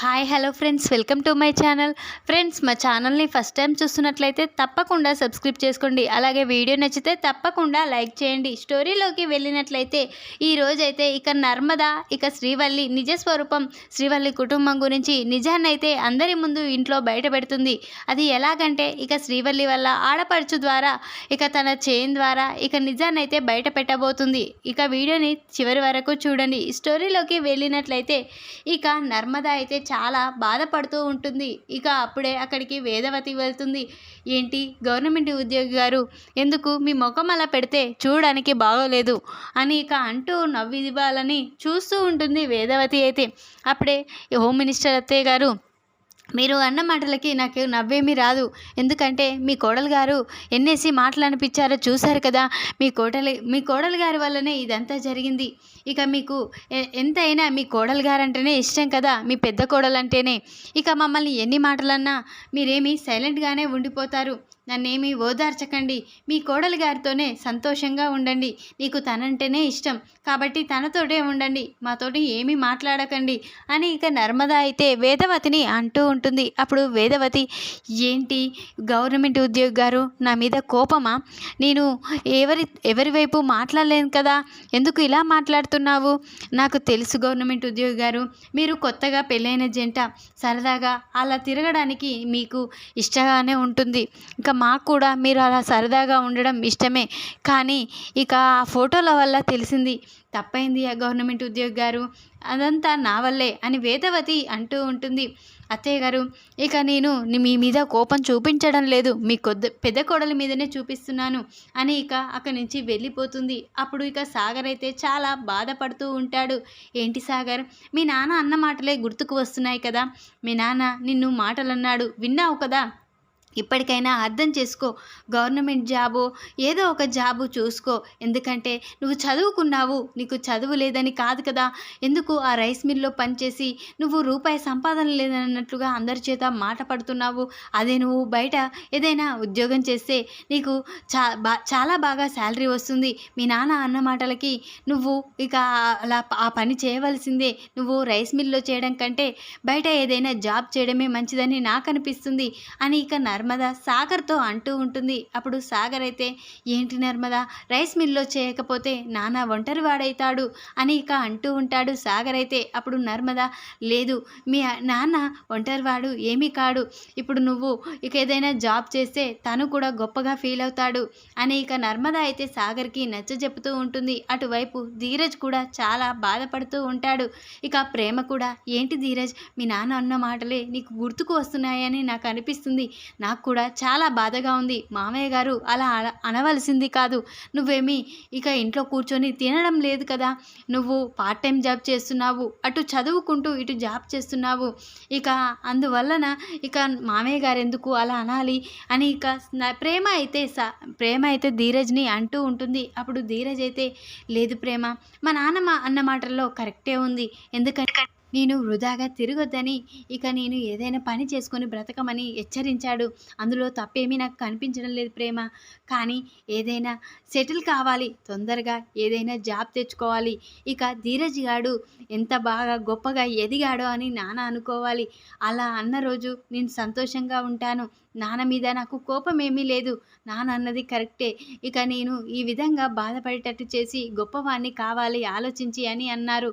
Hi hello friends. Welcome to my channel. Friends మా ఛానల్ని first time చూస్తున్నట్లయితే తప్పకుండా సబ్స్క్రైబ్ చేసుకోండి. అలాగే వీడియో నచ్చితే తప్పకుండా లైక్ చేయండి. స్టోరీలోకి వెళ్ళినట్లయితే ఈ రోజైతే ఇక నర్మద ఇక శ్రీవల్లి నిజ స్వరూపం శ్రీవల్లి కుటుంబం గురించి నిజాన్నైతే అందరి ముందు ఇంట్లో బయట పెడుతుంది. అది ఎలాగంటే ఇక శ్రీవల్లి వల్ల ఆడపడుచు ద్వారా ఇక తన చైన్ ద్వారా ఇక నిజాన్నైతే బయట పెట్టబోతుంది. ఇక వీడియోని చివరి వరకు చూడండి. స్టోరీలోకి వెళ్ళినట్లయితే ఇక నర్మద అయితే చాలా బాధపడుతూ ఉంటుంది. ఇక అప్పుడే అక్కడికి వేదవతి వెళ్తుంది. ఏంటి? గవర్నమెంట్ ఉద్యోగి గారు ఎందుకు మీ ముఖం అలా పెడితే చూడడానికి బాగోలేదు? అని ఇక అంటూ నవ్విదివ్వాలని చూస్తూ ఉంటుంది వేదవతి అయితే. అప్పుడే హోమ్ మినిస్టర్ అత్తయ్య గారు మీరు అన్న మాటలకి నాకు నవ్వేమీ రాదు. ఎందుకంటే మీ కోడలు గారు ఎన్నేసి మాటలు అనిపించారో చూశారు కదా. మీ కోడలి మీ కోడలు గారి వల్లనే ఇదంతా జరిగింది. ఇక మీకు ఎంతైనా మీ కోడలు గారంటేనే ఇష్టం కదా. మీ పెద్ద కోడలంటేనే. ఇక మమ్మల్ని ఎన్ని మాటలన్నా మీరేమీ సైలెంట్గానే ఉండిపోతారు. నన్నేమీ ఓదార్చకండి. మీ కోడలి గారితోనే సంతోషంగా ఉండండి. నీకు తనంటేనే ఇష్టం. కాబట్టి తనతోటే ఉండండి. మాతోటి ఏమీ మాట్లాడకండి. అని ఇక నర్మద అయితే వేదవతిని అంటూ ఉంటుంది. అప్పుడు వేదవతి ఏంటి? గవర్నమెంట్ ఉద్యోగి గారు నా మీద కోపమా? నేను ఎవరి ఎవరి వైపు మాట్లాడలేను కదా? ఎందుకు ఇలా మాట్లాడుతున్నావు? నాకు తెలుసు గవర్నమెంట్ ఉద్యోగి గారు మీరు కొత్తగా పెళ్ళైన జంట. సరదాగా అలా తిరగడానికి మీకు ఇష్టంగానే ఉంటుంది. ఇంకా మాకు కూడా మీరు అలా సరదాగా ఉండడం ఇష్టమే. కానీ ఇక ఆ ఫోటోల వల్ల తెలిసింది తప్పైంది ఆ గవర్నమెంట్ ఉద్యోగి గారు అదంతా నా వల్లే అని వేదవతి అంటూ ఉంటుంది. అత్తయ్య గారు ఇక నేను మీ మీద కోపం చూపించడం లేదు మీ కొద్ద పెద్ద కోడలి మీదనే చూపిస్తున్నాను అని ఇక అక్కడి నుంచి వెళ్ళిపోతుంది. అప్పుడు ఇక సాగర్ అయితే చాలా బాధపడుతూ ఉంటాడు. ఏంటి సాగర్ మీ నాన్న అన్న మాటలే గుర్తుకు వస్తున్నాయి కదా. మీ నాన్న నిన్ను మాటలు అన్నాడు విన్నావు కదా? ఇప్పటికైనా అర్థం చేసుకో. గవర్నమెంట్ జాబు ఏదో ఒక జాబు చూసుకో. ఎందుకంటే నువ్వు చదువుకున్నావు నీకు చదువు లేదని కాదు కదా. ఎందుకు ఆ రైస్ మిల్లో పనిచేసి నువ్వు రూపాయి సంపాదన లేదన్నట్లుగా అందరి చేత మాట పడుతున్నావు? అదే నువ్వు బయట ఏదైనా ఉద్యోగం చేస్తే నీకు చా బా చాలా బాగా శాలరీ వస్తుంది. మీ నాన్న అన్న మాటలకి నువ్వు ఇక అలా ఆ పని చేయవలసిందే. నువ్వు రైస్ మిల్లో చేయడం కంటే బయట ఏదైనా జాబ్ చేయడమే మంచిదని నాకు అనిపిస్తుంది. అని ఇక నర్మద సాగర్తో అంటూ ఉంటుంది. అప్పుడు సాగర్ అయితే ఏంటి నర్మద రైస్ మిల్లో చేయకపోతే నాన్న ఒంటరి వాడైతాడు అని ఇక అంటూ ఉంటాడు సాగర్ అయితే. అప్పుడు నర్మద లేదు మీ నాన్న ఒంటరివాడు ఏమీ కాడు. ఇప్పుడు నువ్వు ఇక ఏదైనా జాబ్ చేస్తే తను కూడా గొప్పగా ఫీల్ అవుతాడు అని ఇక నర్మద అయితే సాగర్కి నచ్చ చెబుతూ ఉంటుంది. అటువైపు ధీరజ్ కూడా చాలా బాధపడుతూ ఉంటాడు. ఇక ప్రేమ కూడా ఏంటి ధీరజ్ మీ నాన్న అన్న మాటలే నీకు గుర్తుకు వస్తున్నాయని నాకు అనిపిస్తుంది. నాకు కూడా చాలా బాధగా ఉంది. మామయ్య గారు అలా అన- అనవలసింది కాదు. నువ్వేమి ఇక ఇంట్లో కూర్చొని తినడం లేదు కదా. నువ్వు పార్ట్ టైం జాబ్ చేస్తున్నావు. అటు చదువుకుంటూ ఇటు జాబ్ చేస్తున్నావు. ఇక అందువలన ఇక మామయ్య గారు ఎందుకు అలా అనాలి అని ఇక నా- ప్రేమ అయితే సా ప్రేమ అయితే ధీరజ్ని అంటూ ఉంటుంది. అప్పుడు ధీరజ్ అయితే లేదు ప్రేమ మా నాన్నమ్మ అన్న మాటల్లో కరెక్టే ఉంది. ఎందుకంటే నేను వృధాగా తిరగొద్దని ఇక నేను ఏదైనా పని చేసుకొని బ్రతకమని హెచ్చరించాడు. అందులో తప్పేమీ నాకు కనిపించడం లేదు ప్రేమ. కానీ ఏదైనా సెటిల్ కావాలి తొందరగా ఏదైనా జాబ్ తెచ్చుకోవాలి. ఇక ధీరజ్ గాడు ఎంత బాగా గొప్పగా ఎదిగాడో అని నాన్న అనుకోవాలి. అలా అన్న రోజు నేను సంతోషంగా ఉంటాను. నాన్న మీద నాకు కోపం ఏమీ లేదు. నాన్న అన్నది కరెక్టే. ఇక నేను ఈ విధంగా బాధపడేటట్టు చేసి గొప్పవాణ్ణి కావాలి ఆలోచించి అని అన్నారు.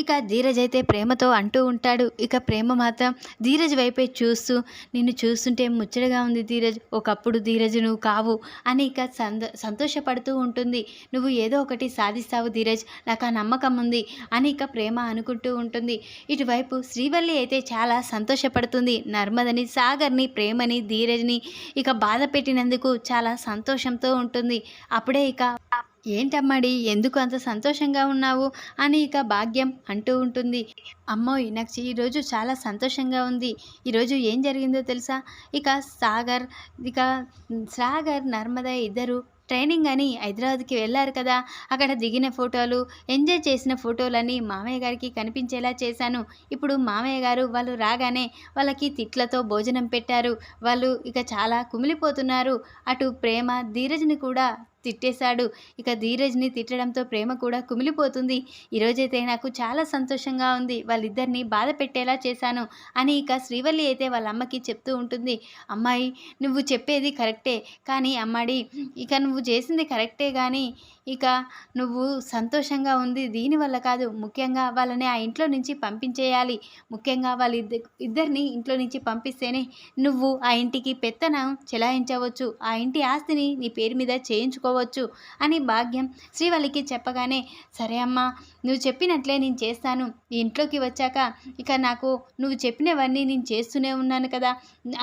ఇక ధీరజ్ అయితే ప్రేమతో అంటూ ఉంటాడు. ఇక ప్రేమ మాత్రం ధీరజ్ వైపే చూస్తూ నిన్ను చూస్తుంటే ముచ్చటగా ఉంది ధీరజ్ ఒకప్పుడు ధీరజ్ నువ్వు కావు అని ఇక సంద సంతోషపడుతూ ఉంటుంది. నువ్వు ఏదో ఒకటి సాధిస్తావు ధీరజ్ నాకు ఆ నమ్మకం ఉంది అని ఇక ప్రేమ అనుకుంటూ ఉంటుంది. ఇటువైపు శ్రీవల్లి అయితే చాలా సంతోషపడుతుంది. నర్మదని సాగర్ని ప్రేమని ధీరజ్ని ఇక బాధ పెట్టినందుకు చాలా సంతోషంతో ఉంటుంది. అప్పుడే ఇక ఏంటమ్మాడి ఎందుకు అంత సంతోషంగా ఉన్నావు? అని ఇక భాగ్యం అంటూ ఉంటుంది. అమ్మోయ్ నాకు ఈరోజు చాలా సంతోషంగా ఉంది. ఈరోజు ఏం జరిగిందో తెలుసా? ఇక సాగర్ ఇక సాగర్ నర్మద ఇద్దరు ట్రైనింగ్ అని హైదరాబాద్కి వెళ్ళారు కదా. అక్కడ దిగిన ఫోటోలు ఎంజాయ్ చేసిన ఫోటోలన్నీ మామయ్య గారికి కనిపించేలా చేశాను. ఇప్పుడు మామయ్య గారు వాళ్ళు రాగానే వాళ్ళకి తిట్లతో భోజనం పెట్టారు. వాళ్ళు ఇక చాలా కుమిలిపోతున్నారు. అటు ప్రేమ ధీరజ్ని కూడా తిట్టేశాడు. ఇక ధీరజ్ని తిట్టడంతో ప్రేమ కూడా కుమిలిపోతుంది. ఈరోజైతే నాకు చాలా సంతోషంగా ఉంది. వాళ్ళిద్దరిని బాధ పెట్టేలా చేశాను అని ఇక శ్రీవల్లి అయితే వాళ్ళ అమ్మకి చెప్తూ ఉంటుంది. అమ్మాయి నువ్వు చెప్పేది కరెక్టే. కానీ అమ్మాడి ఇక నువ్వు చేసింది కరెక్టే కానీ ఇక నువ్వు సంతోషంగా ఉంది. దీనివల్ల కాదు ముఖ్యంగా వాళ్ళని ఆ ఇంట్లో నుంచి పంపించేయాలి. ముఖ్యంగా వాళ్ళ ఇద్దరు ఇద్దరిని ఇంట్లో నుంచి పంపిస్తేనే నువ్వు ఆ ఇంటికి పెత్తనం చెలాయించవచ్చు. ఆ ఇంటి ఆస్తిని నీ పేరు మీద చేయించుకో చేయించుకోవచ్చు అని భాగ్యం శ్రీవల్లికి చెప్పగానే సరే అమ్మా నువ్వు చెప్పినట్లే నేను చేస్తాను. ఇంట్లోకి వచ్చాక ఇక నాకు నువ్వు చెప్పినవన్నీ నేను చేస్తూనే ఉన్నాను కదా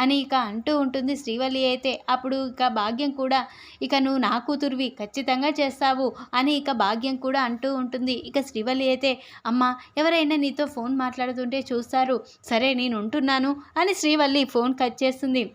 అని ఇక అంటూ ఉంటుంది శ్రీవల్లి అయితే. అప్పుడు ఇక భాగ్యం కూడా ఇక నువ్వు నా కూతురువి ఖచ్చితంగా చేస్తావు అని ఇక భాగ్యం కూడా అంటూ ఉంటుంది. ఇక శ్రీవల్లి అయితే అమ్మ ఎవరైనా నీతో ఫోన్ మాట్లాడుతుంటే చూస్తారు. సరే నేను ఉంటున్నాను అని శ్రీవల్లి ఫోన్ కట్ చేస్తుంది.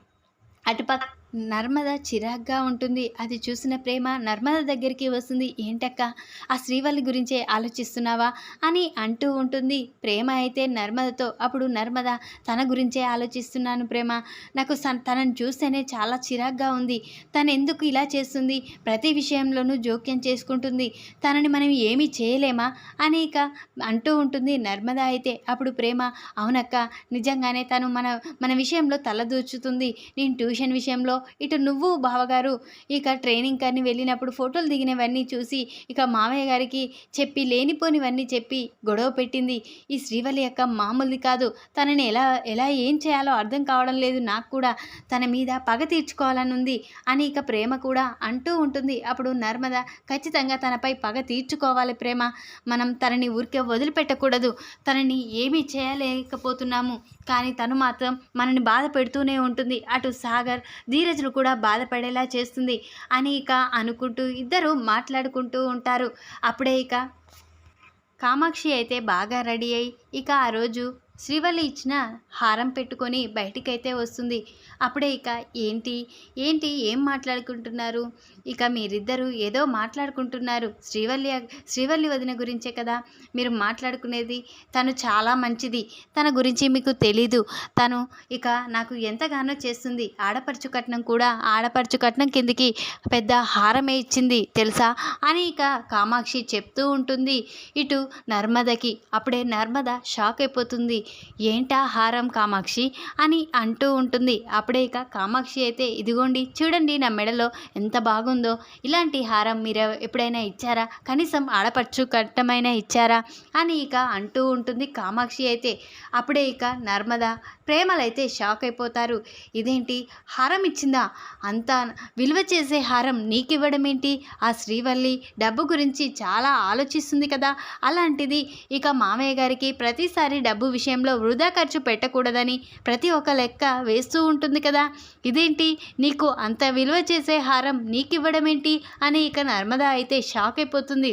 అటుపక్క నర్మద చిరాగ్గా ఉంటుంది. అది చూసిన ప్రేమ నర్మద దగ్గరికి వస్తుంది. ఏంటక్క ఆ శ్రీవల్లి గురించే ఆలోచిస్తున్నావా? అని అంటూ ఉంటుంది. ప్రేమ అయితే నర్మదతో అప్పుడు నర్మద తన గురించే ఆలోచిస్తున్నాను ప్రేమ. నాకు సన్- చూస్తేనే చాలా చిరాగ్గా ఉంది. తను ఎందుకు ఇలా చేస్తుంది? ప్రతి విషయంలోనూ జోక్యం చేసుకుంటుంది. తనని మనం ఏమీ చేయలేమా? అని ఇక అంటూ ఉంటుంది నర్మద అయితే. అప్పుడు ప్రేమ అవునక్క నిజంగానే తను మన మన విషయంలో తలదూచుతుంది నేను ట్యూషన్ విషయంలో ఇటు నువ్వు బావగారు ఇక ట్రైనింగ్ కానీ వెళ్ళినప్పుడు ఫోటోలు దిగినవన్నీ చూసి ఇక మామయ్య గారికి చెప్పి లేనిపోనివన్నీ చెప్పి గొడవ పెట్టింది. ఈ శ్రీవల్లి యొక్క మామూలుది కాదు. తనని ఎలా ఎలా ఏం చేయాలో అర్థం కావడం లేదు. నాకు కూడా తన మీద పగ తీర్చుకోవాలని ఉంది అని ఇక ప్రేమ కూడా అంటూ ఉంటుంది. అప్పుడు నర్మద ఖచ్చితంగా తనపై పగ తీర్చుకోవాలి ప్రేమ. మనం తనని ఊరికే వదిలిపెట్టకూడదు. తనని ఏమీ చేయలేకపోతున్నాము. కానీ తను మాత్రం మనని బాధ పెడుతూనే ఉంటుంది. అటు సాగర్ ధీరజ్లు కూడా బాధపడేలా చేస్తుంది అని ఇక అనుకుంటూ ఇద్దరు మాట్లాడుకుంటూ ఉంటారు. అప్పుడే ఇక కామాక్షి అయితే బాగా రెడీ అయి ఇక ఆ రోజు శ్రీవల్లి ఇచ్చిన హారం పెట్టుకొని బయటికైతే వస్తుంది. అప్పుడే ఇక ఏంటి? ఏంటి? ఏం మాట్లాడుకుంటున్నారు? ఇక మీరిద్దరూ ఏదో మాట్లాడుకుంటున్నారు. శ్రీవల్లి శ్రీవల్లి వదిన గురించే కదా మీరు మాట్లాడుకునేది? తను చాలా మంచిది. తన గురించి మీకు తెలీదు. తను ఇక నాకు ఎంతగానో చేస్తుంది. ఆడపడుచు కట్నం కూడా ఆడపడుచు కట్నం కిందికి పెద్ద హారమే ఇచ్చింది తెలుసా? అని ఇక కామాక్షి చెప్తూ ఉంటుంది. ఇటు నర్మదకి. అప్పుడే నర్మద షాక్ అయిపోతుంది. ఏంటా హారం కామాక్షి అని అంటూ ఉంటుంది. అప్పుడే ఇక కామాక్షి అయితే ఇదిగోండి చూడండి నా మెడలో ఎంత బాగుందో. ఇలాంటి హారం మీరు ఎప్పుడైనా ఇచ్చారా? కనీసం ఆడపడుచు కట్టమైనా ఇచ్చారా? అని ఇక అంటూ ఉంటుంది కామాక్షి అయితే. అప్పుడే ఇక నర్మద ప్రేమలైతే షాక్ అయిపోతారు. ఇదేంటి? హారం ఇచ్చిందా? అంత విలువ చేసే హారం నీకివ్వడం ఏంటి ఆ శ్రీవల్లి డబ్బు గురించి చాలా ఆలోచిస్తుంది కదా. అలాంటిది ఇక మామయ్య గారికి ప్రతిసారి డబ్బు విషయం విషయంలో వృధా ఖర్చు పెట్టకూడదని ప్రతి ఒక్క లెక్క వేస్తూ ఉంటుంది కదా. ఇదేంటి? నీకు అంత విలువ చేసే హారం నీకివ్వడం ఏంటి అని ఇక నర్మదా అయితే షాక్ అయిపోతుంది.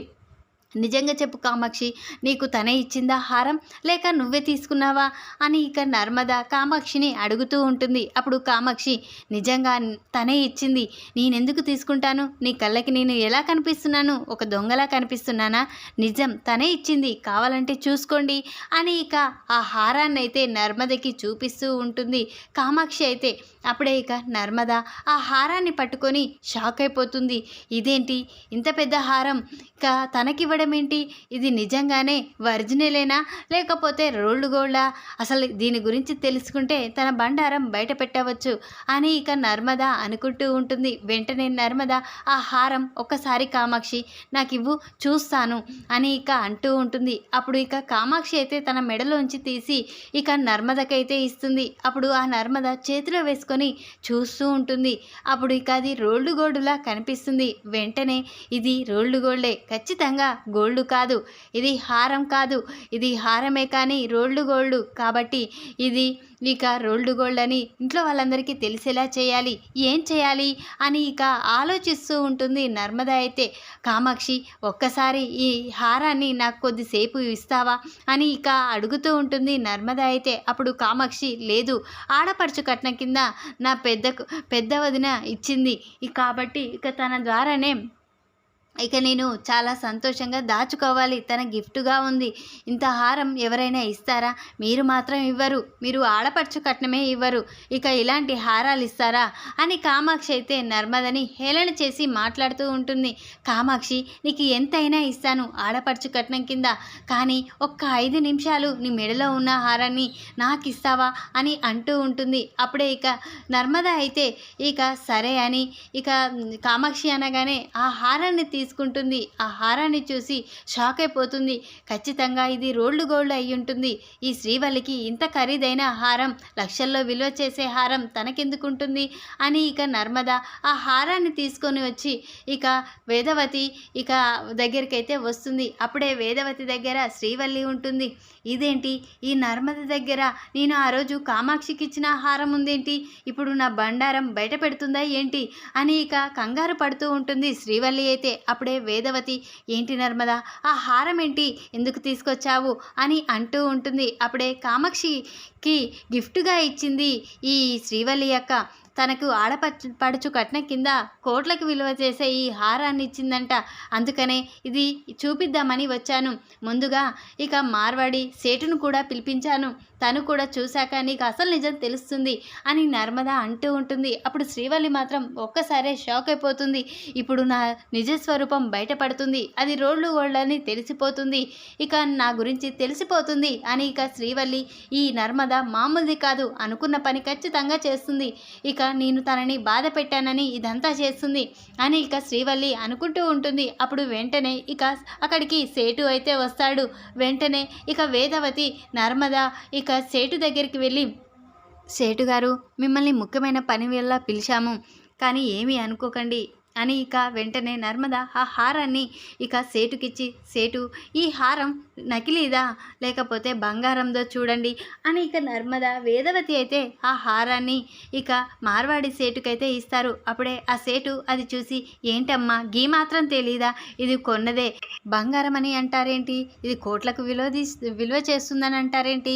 నిజంగా చెప్పు కామాక్షి నీకు తనే ఇచ్చిందా హారం? లేక నువ్వే తీసుకున్నావా? అని ఇక నర్మద కామాక్షిని అడుగుతూ ఉంటుంది. అప్పుడు కామాక్షి నిజంగా తనే ఇచ్చింది. నేనెందుకు తీసుకుంటాను? నీ కళ్ళకి నేను ఎలా కనిపిస్తున్నాను? ఒక దొంగలా కనిపిస్తున్నానా? నిజం తనే ఇచ్చింది. కావాలంటే చూసుకోండి. అని ఇక ఆ హారాన్ని అయితే నర్మదకి చూపిస్తూ ఉంటుంది. కామాక్షి అయితే అప్పుడే ఇక నర్మద ఆ హారాన్ని పట్టుకొని షాక్ అయిపోతుంది. ఇదేంటి? ఇంత పెద్ద హారం? ఇక తనకివ్వడం ఏంటి? ఇది నిజంగానే ఒరిజినలేనా? లేకపోతే రోల్డ్ గోల్డా? అసలు దీని గురించి తెలుసుకుంటే తన బండారం బయట పెట్టవచ్చు అని ఇక నర్మద అనుకుంటూ ఉంటుంది. వెంటనే నర్మద ఆ హారం ఒక్కసారి కామాక్షి నాకు ఇవ్వు చూస్తాను అని ఇక అంటూ ఉంటుంది. అప్పుడు ఇక కామాక్షి అయితే తన మెడలోంచి తీసి ఇక నర్మదకైతే ఇస్తుంది. అప్పుడు ఆ నర్మద చేతిలో వేసుకొని చూస్తూ ఉంటుంది. అప్పుడు ఇక అది రోల్డ్ గోల్డ్లా కనిపిస్తుంది. వెంటనే ఇది రోల్డ్ గోల్డే. ఖచ్చితంగా గోల్డ్ కాదు. ఇది హారం కాదు. ఇది హారమే కానీ రోల్డ్ గోల్డ్. కాబట్టి ఇది ఇక రోల్డ్ గోల్డ్ అని ఇంట్లో వాళ్ళందరికీ తెలిసేలా చేయాలి. ఏం చేయాలి? అని ఇక ఆలోచిస్తూ ఉంటుంది నర్మద అయితే. కామాక్షి ఒక్కసారి ఈ హారాన్ని నాకు కొద్దిసేపు ఇస్తావా? అని ఇక అడుగుతూ ఉంటుంది నర్మద అయితే. అప్పుడు కామాక్షి లేదు. ఆడపడుచు కట్నం కింద నా పెద్ద పెద్ద వదిన ఇచ్చింది. కాబట్టి ఇక తన ద్వారానే ఇక నేను చాలా సంతోషంగా దాచుకోవాలి. తన గిఫ్ట్గా ఉంది. ఇంత హారం ఎవరైనా ఇస్తారా? మీరు మాత్రం ఇవ్వరు. మీరు ఆడపడుచు కట్నమే ఇవ్వరు. ఇక ఇలాంటి హారాలు ఇస్తారా? అని కామాక్షి అయితే నర్మదని హేళన చేసి మాట్లాడుతూ ఉంటుంది. కామాక్షి నీకు ఎంతైనా ఇస్తాను ఆడపడుచు కట్నం కింద. కానీ ఒక్క ఐదు నిమిషాలు నీ మెడలో ఉన్న హారాన్ని నాకు ఇస్తావా అని అంటూ ఉంటుంది. అప్పుడే ఇక నర్మద అయితే ఇక సరే అని ఇక కామాక్షి అనగానే ఆ హారాన్ని తీసుకుంటుంది. ఆ హారాన్ని చూసి షాక్ అయిపోతుంది. ఖచ్చితంగా ఇది రోల్డ్ గోల్డ్ అయి ఉంటుంది. ఈ శ్రీవల్లికి ఇంత ఖరీదైన హారం లక్షల్లో విలువ చేసే హారం తనకెందుకుంటుంది? అని ఇక నర్మద ఆ హారాన్ని తీసుకొని వచ్చి ఇక వేదవతి ఇక దగ్గరికైతే వస్తుంది. అప్పుడే వేదవతి దగ్గర శ్రీవల్లి ఉంటుంది. ఇదేంటి? ఈ నర్మద దగ్గర నేను ఆ రోజు కామాక్షికి ఇచ్చిన హారం ఉందేంటి? ఇప్పుడు నా బండారం బయట పెడుతుందా ఏంటి? అని ఇక కంగారు పడుతూ ఉంటుంది శ్రీవల్లి అయితే. అప్పుడే వేదవతి ఏంటి నర్మద ఆ హారం ఏంటి ఎందుకు తీసుకొచ్చావు? అని అంటూ ఉంటుంది. అప్పుడే కామాక్షికి గిఫ్ట్గా ఇచ్చింది ఈ శ్రీవల్లి యొక్క తనకు ఆడపడుచు పడుచు కట్నం కింద కోట్లకు విలువ చేసే ఈ హారాన్ని ఇచ్చిందంట. అందుకనే ఇది చూపిద్దామని వచ్చాను. ముందుగా ఇక మార్వాడి సేటును కూడా పిలిపించాను. తను కూడా చూశాక నీకు అసలు నిజం తెలుస్తుంది అని నర్మద అంటూ ఉంటుంది. అప్పుడు శ్రీవల్లి మాత్రం ఒక్కసారే షాక్ అయిపోతుంది. ఇప్పుడు నా నిజ స్వరూపం బయటపడుతుంది. అది రోడ్లు గోళ్ళని తెలిసిపోతుంది. ఇక నా గురించి తెలిసిపోతుంది అని ఇక శ్రీవల్లి ఈ నర్మద మామూలుది కాదు అనుకున్న పని ఖచ్చితంగా చేస్తుంది. ఇక నేను తనని బాధ పెట్టానని ఇదంతా చేస్తుంది అని ఇక శ్రీవల్లి అనుకుంటూ ఉంటుంది. అప్పుడు వెంటనే ఇక అక్కడికి సేటు అయితే వస్తాడు. వెంటనే ఇక వేదవతి నర్మద ఇక సేటు దగ్గరికి వెళ్ళి సేటు గారు మిమ్మల్ని ముఖ్యమైన పని వల్ల పిలిచాము. కానీ ఏమీ అనుకోకండి. అని ఇక వెంటనే నర్మద ఆ హారాన్ని ఇక సేటుకిచ్చి సేటు ఈ హారం నకిలీదా? లేకపోతే బంగారందో చూడండి అని ఇక నర్మద వేదవతి అయితే ఆ హారాన్ని ఇక మార్వాడి సేటుకైతే ఇస్తారు. అప్పుడే ఆ సేటు అది చూసి ఏంటమ్మా గీ మాత్రం తెలీదా? ఇది కొన్నదే. బంగారం అని అంటారేంటి? ఇది కోట్లకు విలువ తీస్ విలువ చేస్తుందని అంటారేంటి?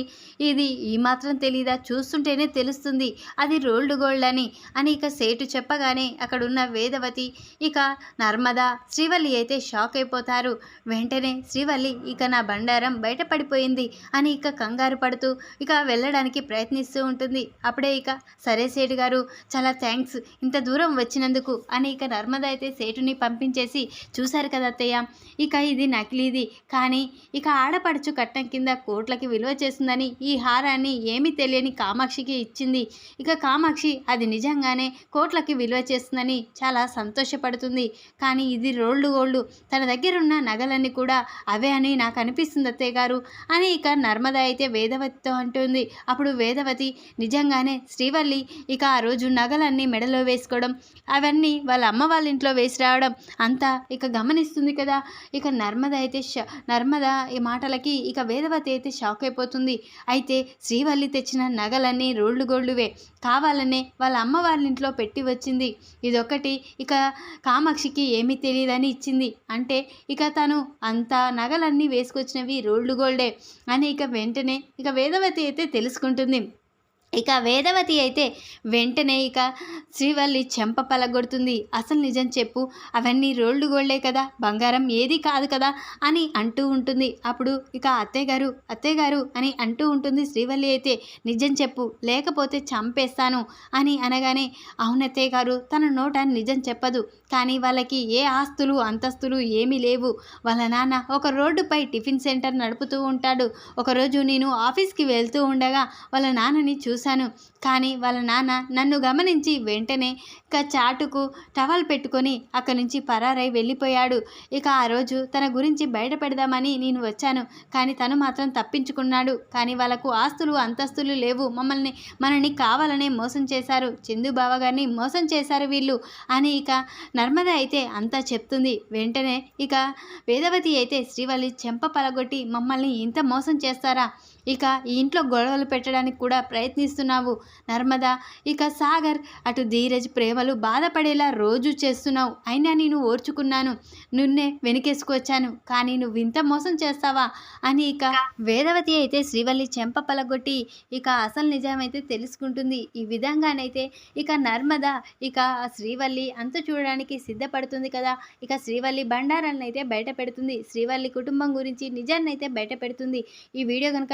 ఇది ఈ మాత్రం తెలీదా? చూస్తుంటేనే తెలుస్తుంది. అది రోల్డ్ గోల్డ్ అని అని ఇక సేటు చెప్పగానే అక్కడున్న వేదవతి ఇక నర్మద శ్రీవల్లి అయితే షాక్ అయిపోతారు. వెంటనే శ్రీవల్లి ఇక నా బండారం బయటపడిపోయింది అని ఇక కంగారు పడుతూ ఇక వెళ్ళడానికి ప్రయత్నిస్తూ ఉంటుంది. అప్పుడే ఇక సరే సేటు గారు చాలా థ్యాంక్స్ ఇంత దూరం వచ్చినందుకు అని ఇక నర్మద అయితే సేటుని పంపించేసి చూశారు కదా అత్తయ్య ఇక ఇది నకిలీది. కానీ ఇక ఆడపడుచు కట్నం కింద కోట్లకి విలువ చేస్తుందని ఈ హారాన్ని ఏమీ తెలియని కామాక్షికి ఇచ్చింది. ఇక కామాక్షి అది నిజంగానే కోట్లకి విలువ చేస్తుందని చాలా సంతోషం సంతోషపడుతుంది. కానీ ఇది రోల్డ్ గోల్డ్ తన దగ్గర ఉన్న నగలన్నీ కూడా అవే అని నాకు అనిపిస్తుంది అత్తయ్య గారు. అని ఇక నర్మద అయితే వేదవతితో అంటుంది. అప్పుడు వేదవతి నిజంగానే శ్రీవల్లి ఇక ఆ రోజు నగలన్నీ మెడలో వేసుకోవడం అవన్నీ వాళ్ళ అమ్మ వాళ్ళ ఇంట్లో వేసి రావడం అంతా ఇక గమనిస్తుంది కదా. ఇక నర్మద అయితే ష నర్మద ఈ మాటలకి ఇక వేదవతి అయితే షాక్ అయిపోతుంది. అయితే శ్రీవల్లి తెచ్చిన నగలన్నీ రోళ్ళు గోళ్ళువే. కావాలనే వాళ్ళ అమ్మ వాళ్ళ ఇంట్లో పెట్టి వచ్చింది. ఇదొకటి. ఇక కామాక్షికి ఏమీ తెలియదని ఇచ్చింది. అంటే ఇక తను అంతా నగలన్నీ వేసుకొచ్చినవి రోల్డ్ గోల్డే అని ఇక వెంటనే ఇక వేదవతి అయితే తెలుసుకుంటుంది. ఇక వేదవతి అయితే వెంటనే ఇక శ్రీవల్లి చెంప పలగొడుతుంది. అసలు నిజం చెప్పు అవన్నీ రోల్డ్ గోల్డే కదా బంగారం ఏది కాదు కదా అని అంటూ ఉంటుంది. అప్పుడు ఇక అత్తయ్యగారు అత్తయ్యగారు అని అంటూ ఉంటుంది శ్రీవల్లి అయితే నిజం చెప్పు లేకపోతే చంపేస్తాను అని అనగానే అవునత్తయ్య గారు తన నోట నిజం చెప్పదు. కానీ వాళ్ళకి ఏ ఆస్తులు అంతస్తులు ఏమీ లేవు. వాళ్ళ నాన్న ఒక రోడ్డుపై టిఫిన్ సెంటర్ నడుపుతూ ఉంటాడు. ఒకరోజు నేను ఆఫీస్కి వెళ్తూ ఉండగా వాళ్ళ నాన్నని చూశాను. కానీ వాళ్ళ నాన్న నన్ను గమనించి వెంటనే ఇక చాటుకు టవల్ పెట్టుకొని అక్కడి నుంచి పరారై వెళ్ళిపోయాడు. ఇక ఆ రోజు తన గురించి బయటపెడదామని నేను వచ్చాను. కానీ తను మాత్రం తప్పించుకున్నాడు. కానీ వాళ్ళకు ఆస్తులు అంతస్తులు లేవు. మమ్మల్ని మనని కావాలనే మోసం చేశారు. చందు గారిని మోసం చేశారు వీళ్ళు అని ఇక నర్మద అయితే అంతా చెప్తుంది. వెంటనే ఇక వేదవతి అయితే శ్రీవల్లి చెంప పలగొట్టి మమ్మల్ని ఇంత మోసం చేస్తారా? ఇక ఈ ఇంట్లో గొడవలు పెట్టడానికి కూడా ప్రయత్నిస్తున్నావు నర్మదా. ఇక సాగర్ అటు ధీరజ్ ప్రేమలు బాధపడేలా రోజు చేస్తున్నావు. అయినా నేను ఓర్చుకున్నాను. నిన్నే వెనుకేసుకొచ్చాను. కానీ నువ్వు ఇంత మోసం చేస్తావా? అని ఇక వేదవతి అయితే శ్రీవల్లి చెంప పలగొట్టి ఇక అసలు నిజమైతే తెలుసుకుంటుంది. ఈ విధంగానైతే ఇక నర్మద ఇక ఆ శ్రీవల్లి అంత చూడడానికి సిద్ధపడుతుంది కదా. ఇక శ్రీవల్లి బండారాలను అయితే బయట పెడుతుంది శ్రీవల్లి కుటుంబం గురించి నిజాన్ని అయితే బయట పెడుతుంది ఈ వీడియో కనుక